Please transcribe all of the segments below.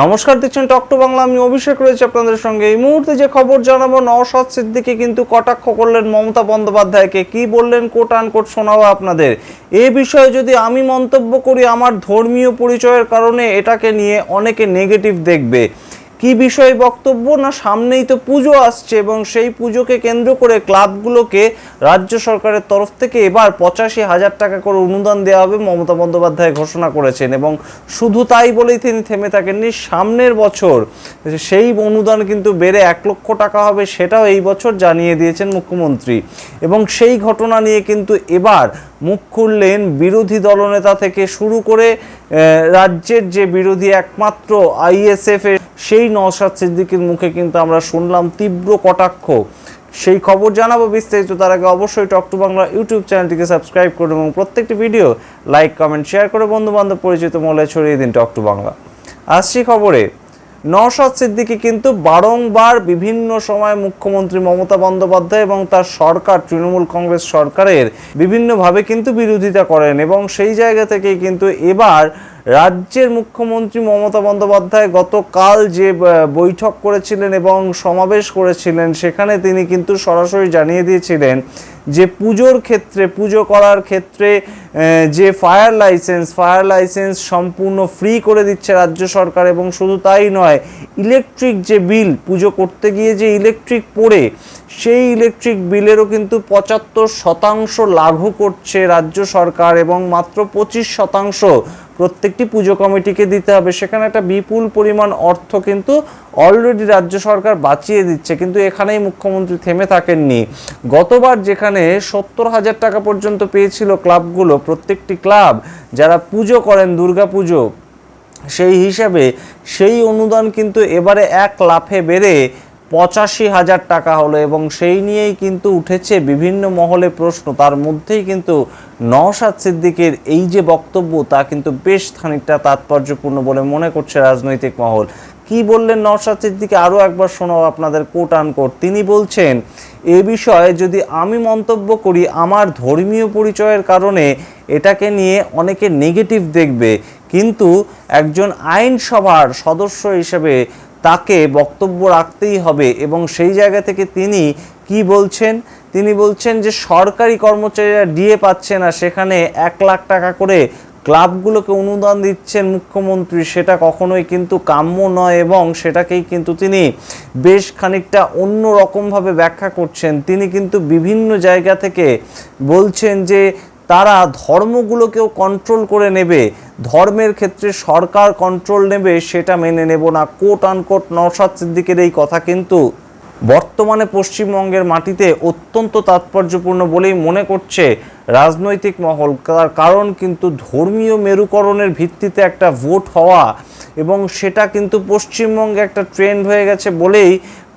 নমস্কার, দেখছেন টক টু বাংলা আমি অভিষেক রয়েছে আপনাদের সঙ্গে। এই মুহূর্তে যে খবর জানাব, নওশাদ সিদ্দিকি কিন্তু কটাক্ষ করলেন মমতা বন্দ্যোপাধ্যায়কে। কি বললেন কোট আন আনকোট শোনাবো আপনাদের। এ বিষয়ে যদি আমি মন্তব্য করি, আমার ধর্মীয় পরিচয়ের কারণে এটাকে নিয়ে অনেকে নেগেটিভ দেখবে। কি বিষয়ে বক্তব্য? না, সামনেই তো পুজো আসছে এবং সেই পুজোকে কেন্দ্র করে ক্লাবগুলোকে রাজ্য সরকারের তরফ থেকে এবার পঁচাশি হাজার টাকা করে অনুদান দেওয়া হবে মমতা বন্দ্যোপাধ্যায় ঘোষণা করেছেন এবং শুধু তাই বলেই তিনি থেমে থাকেননি। সামনের বছর সেই অনুদান কিন্তু বেড়ে এক লক্ষ টাকা হবে সেটাও এই বছর জানিয়ে দিয়েছেন মুখ্যমন্ত্রী। এবং সেই ঘটনা নিয়ে কিন্তু এবার মুখ খুললেন বিরোধী দলনেতা থেকে শুরু করে রাজ্যের যে বিরোধী একমাত্র আইএসএফ এর সেই নওশাদ সিদ্দিকীর মুখে কিন্তু আমরা শুনলাম তীব্র কটাক্ষ। সেই খবর জানাব বিস্তারিত, তার আগে অবশ্যই টক টু বাংলা ইউটিউব চ্যানেলটিকে সাবস্ক্রাইব করুন এবং প্রত্যেকটি ভিডিও লাইক, কমেন্ট, শেয়ার করে বন্ধু বান্ধব পরিচিত মলে ছড়িয়ে দিন টক টু বাংলা। আসছি খবরে। নওশাদ সিদ্দিকি কিন্তু বারংবার বিভিন্ন সময় মুখ্যমন্ত্রী মমতা বন্দ্যোপাধ্যায় এবং তার সরকার, তৃণমূল কংগ্রেস সরকারের বিভিন্নভাবে কিন্তু বিরোধিতা করেন এবং সেই জায়গা থেকেই কিন্তু এবার রাজ্যের মুখ্যমন্ত্রী মমতা বন্দ্যোপাধ্যায় গতকাল যে বৈঠক করেছিলেন এবং সমাবেশ করেছিলেন, সেখানে তিনি কিন্তু সরাসরি জানিয়ে দিয়েছিলেন যে, পুজোর ক্ষেত্রে, পুজো করার ক্ষেত্রে যে ফায়ার লাইসেন্স ফায়ার লাইসেন্স সম্পূর্ণ ফ্রি করে দিচ্ছে রাজ্য সরকার এবং শুধু তাই নয়, ইলেকট্রিক যে বিল, পুজো করতে গিয়ে যে ইলেকট্রিক পড়ে, সেই ইলেকট্রিক বিলেরও কিন্তু পঁচাত্তর শতাংশ লাঘু করছে রাজ্য সরকার এবং মাত্র পঁচিশ শতাংশ প্রত্যেকটি পুজো কমিটিকে দিতে হবে। সেখানে একটা বিপুল পরিমাণ অর্থ কিন্তু অলরেডি রাজ্য সরকার বাঁচিয়ে দিচ্ছে। কিন্তু এখানেই মুখ্যমন্ত্রী থেমে থাকেননি। গতবার যেখানে সত্তর হাজার টাকা পর্যন্ত পেয়েছিল ক্লাবগুলো, প্রত্যেকটি ক্লাব যারা পুজো করেন, দুর্গা পুজো, সেই হিসাবে সেই অনুদান কিন্তু এবারে এক লাফে বেড়ে পঁচাশি হাজার টাকা হলো এবং সেই নিয়েই কিন্তু উঠেছে বিভিন্ন মহলে প্রশ্ন। তার মধ্যেই কিন্তু নওশাদ সিদ্দিকের এই যে বক্তব্য, তা কিন্তু বেশ খানিকটা তাৎপর্যপূর্ণ বলে মনে করছে রাজনৈতিক মহল। কি বললেন নওশাদ সিদ্দিকে? আরও একবার শোনাও আপনাদের কোট আনকোট তিনি বলছেন, এ বিষয়ে যদি আমি মন্তব্য করি আমার ধর্মীয় পরিচয়ের কারণে এটাকে নিয়ে অনেকে নেগেটিভ দেখবে। কিন্তু একজন আইনসভার সদস্য হিসেবে তাকে বক্তব্য রাখতেই হবে এবং সেই জায়গা থেকে তিনি কি বলছেন? তিনি বলছেন যে সরকারি কর্মচারীরা ডিএ পাচ্ছে না, সেখানে এক লাখ টাকা করে ক্লাবগুলোকে অনুদান দিচ্ছেন মুখ্যমন্ত্রী, সেটা কখনোই কিন্তু কাম্য নয় এবং সেটাকেই কিন্তু তিনি বেশ খানিকটা অন্য রকমভাবে ব্যাখ্যা করছেন। তিনি কিন্তু বিভিন্ন জায়গা থেকে বলছেন যে তারা ধর্মগুলোকেও কন্ট্রোল করে নেবে, ধর্মের ক্ষেত্রে সরকার কন্ট্রোল নেবে, সেটা মেনে নেব না। কোট আনকোট নওশাদ সিদ্দিকের এই কথা কিন্তু বর্তমানে পশ্চিমবঙ্গের মাটিতে অত্যন্ত তাৎপর্যপূর্ণ বলেই মনে করছে রাজনৈতিক মহল। তার কারণ কিন্তু ধর্মীয় মেরুকরণের ভিত্তিতে একটা ভোট হওয়া এবং সেটা কিন্তু পশ্চিমবঙ্গে একটা ট্রেন্ড হয়ে গেছে বলেই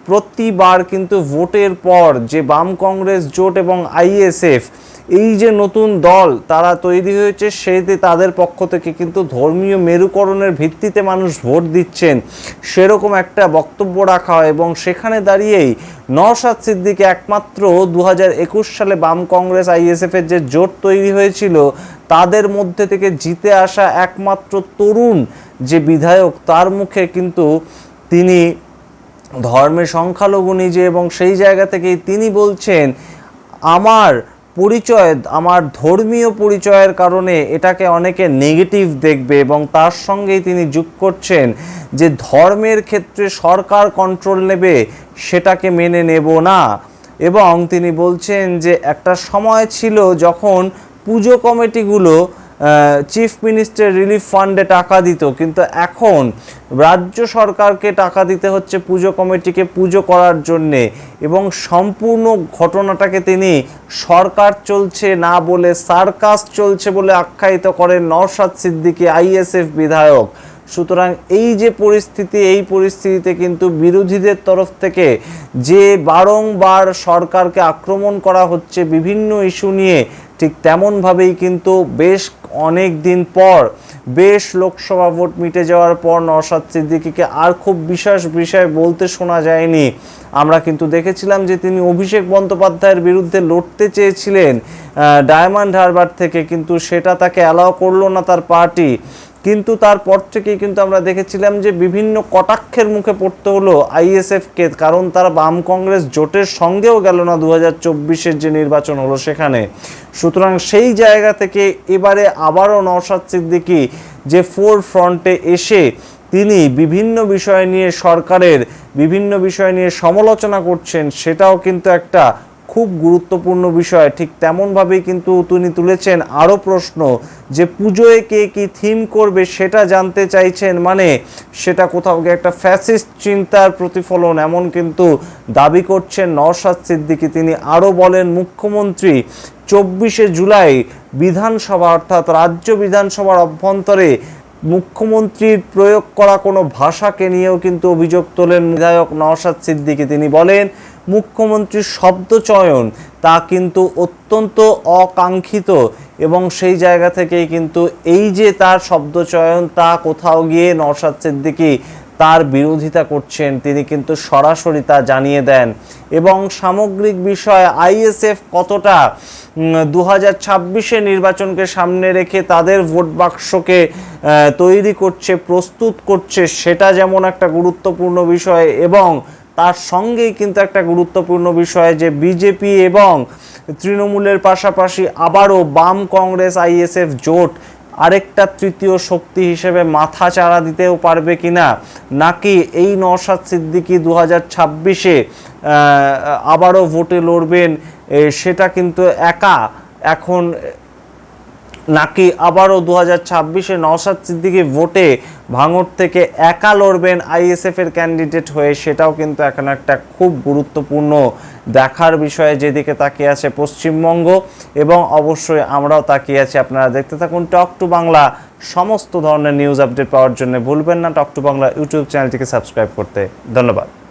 প্রতিবার কিন্তু ভোটের পর যে বাম কংগ্রেস জোট এবং আইএসএফ, এই যে নতুন দল তারা তৈরি হয়েছে, সেতে তাদের পক্ষ থেকে কিন্তু ধর্মীয় মেরুকরণের ভিত্তিতে মানুষ ভোট দিচ্ছেন। সেরকম একটা বক্তব্য রাখা হয় এবং সেখানে দাঁড়িয়েই নওশাদ সিদ্দিকে একমাত্র দু হাজার একুশ সালে বাম কংগ্রেস আইএসএফের যে জোট তৈরি হয়েছিল, তাদের মধ্যে থেকে জিতে আসা একমাত্র তরুণ যে বিধায়ক, তার মুখে কিন্তু তিনি ধর্মের সংখ্যালঘু নিজে এবং সেই জায়গা থেকেই তিনি বলছেন, আমার পরিচয়, আমার ধর্মীয় পরিচয়ের কারণে এটাকে অনেকে নেগেটিভ দেখবে এবং তার সঙ্গেই তিনি যোগ করছেন যে ধর্মের ক্ষেত্রে সরকার কন্ট্রোল নেবে, সেটাকে মেনে নেব না। এবং তিনি বলছেন যে একটা সময় ছিল যখন পুজো কমিটিগুলো চিফ মিনিস্টার রিলিফ ফান্ডে টাকা দিত, কিন্তু এখন রাজ্য সরকারকে টাকা দিতে হচ্ছে পুজো কমিটিকে পুজো করার জন্যে এবং সম্পূর্ণ ঘটনাটাকে তিনি সরকার চলছে না বলে, সার্কাস চলছে বলে আখ্যায়িত করেন নওশাদ সিদ্দিকী, আইএসএফ বিধায়ক। সুতরাং এই যে পরিস্থিতি, এই পরিস্থিতিতে কিন্তু বিরোধীদের তরফ থেকে যে বারংবার সরকারকে আক্রমণ করা হচ্ছে বিভিন্ন ইস্যু নিয়ে, ঠিক তেমনভাবেই কিন্তু বেশ অনেক দিন পর বেশ লোকসভা ভোট মিটে যাওয়ার পর নওশাদ সিদ্দিকিকে আর খুব বিশেষ বিষয় বলতে শোনা যায়নি। আমরা কিন্তু দেখেছিলাম যে তিনি অভিষেক বন্দ্যোপাধ্যায়ের বিরুদ্ধে লড়তে চেয়েছিলেন ডায়মন্ড হারবার থেকে, কিন্তু সেটা তাকে অ্যালাউ করল না তার পার্টি কিন্তু তারপর থেকেই কিন্তু আমরা দেখেছিলাম যে বিভিন্ন কটাক্ষের মুখে পড়তে হলো আইএসএফকে, কারণ তারা বাম কংগ্রেস জোটের সঙ্গেও গেল না দু হাজার যে নির্বাচন হলো সেখানে। সুতরাং সেই জায়গা থেকে এবারে আবারও নওশাদ সিদ্দিকি যে ফোর ফ্রন্টে এসে তিনি বিভিন্ন বিষয় নিয়ে সরকারের বিভিন্ন বিষয় নিয়ে সমালোচনা করছেন, সেটাও কিন্তু একটা খুব গুরুত্বপূর্ণ বিষয়। ঠিক তেমনভাবেই কিন্তু তিনি তুলেছেন আরও প্রশ্ন যে পুজোয় কে কি থিম করবে সেটা জানতে চাইছেন মানে সেটা কোথাও গিয়ে একটা ফ্যাসিস্ট চিন্তার প্রতিফলন এমন কিন্তু দাবি করছেন নওশাদ সিদ্দিকী। তিনি আরও বলেন, মুখ্যমন্ত্রী, চব্বিশে জুলাই বিধানসভা অর্থাৎ রাজ্য বিধানসভার অভ্যন্তরে মুখ্যমন্ত্রীর প্রয়োগ করা কোনো ভাষাকে নিয়েও কিন্তু অভিযোগ তোলেন বিধায়ক নওশাদ সিদ্দিকী। তিনি বলেন মুখ্যমন্ত্রীর শব্দ চয়ন, তা কিন্তু অত্যন্ত অকাঙ্ক্ষিত এবং সেই জায়গা থেকেই কিন্তু এই যে তার শব্দ চয়ন, তা কোথাও গিয়ে নওশাদ সিদ্দিকী তার বিরোধিতা করছেন, তিনি কিন্তু সরাসরি তা জানিয়ে দেন। এবং সামগ্রিক বিষয়, আইএসএফ কতটা দু হাজার ছাব্বিশে নির্বাচনকে সামনে রেখে তাদের ভোট বাক্সকে তৈরি করছে, প্রস্তুত করছে, সেটা যেমন একটা গুরুত্বপূর্ণ বিষয় এবং তার সঙ্গেই কিন্তু একটা গুরুত্বপূর্ণ বিষয় যে বিজেপি এবং তৃণমূলের পাশাপাশি আবারও বাম কংগ্রেস আইএসএফ জোট আরেকটা তৃতীয় শক্তি হিসেবে মাথা চাড়া দিতেও পারবে কিনা? নাকি এই নওশাদ সিদ্দিকি দু হাজার ছাব্বিশে আবারও ভোটে লড়বেন সেটা কিন্তু একা এখন নাকি আবারও দু হাজার ছাব্বিশে নওশাদ সিদ্দিকী ভোটে ভাঙড় থেকে একা লড়বেন আইএসএফ এর ক্যান্ডিডেট হয়ে? সেটাও কিন্তু এখন একটা খুব গুরুত্বপূর্ণ দেখার বিষয়ে যেদিকে তাকিয়ে আছে পশ্চিমবঙ্গ এবং অবশ্যই আমরাও তাকিয়ে আছি। আপনারা দেখতে থাকুন টক টু বাংলা, সমস্ত ধরনের নিউজ আপডেট পাওয়ার জন্য ভুলবেন না। টক টু বাংলা ইউটিউব চ্যানেলটিকে সাবস্ক্রাইব করতে। ধন্যবাদ।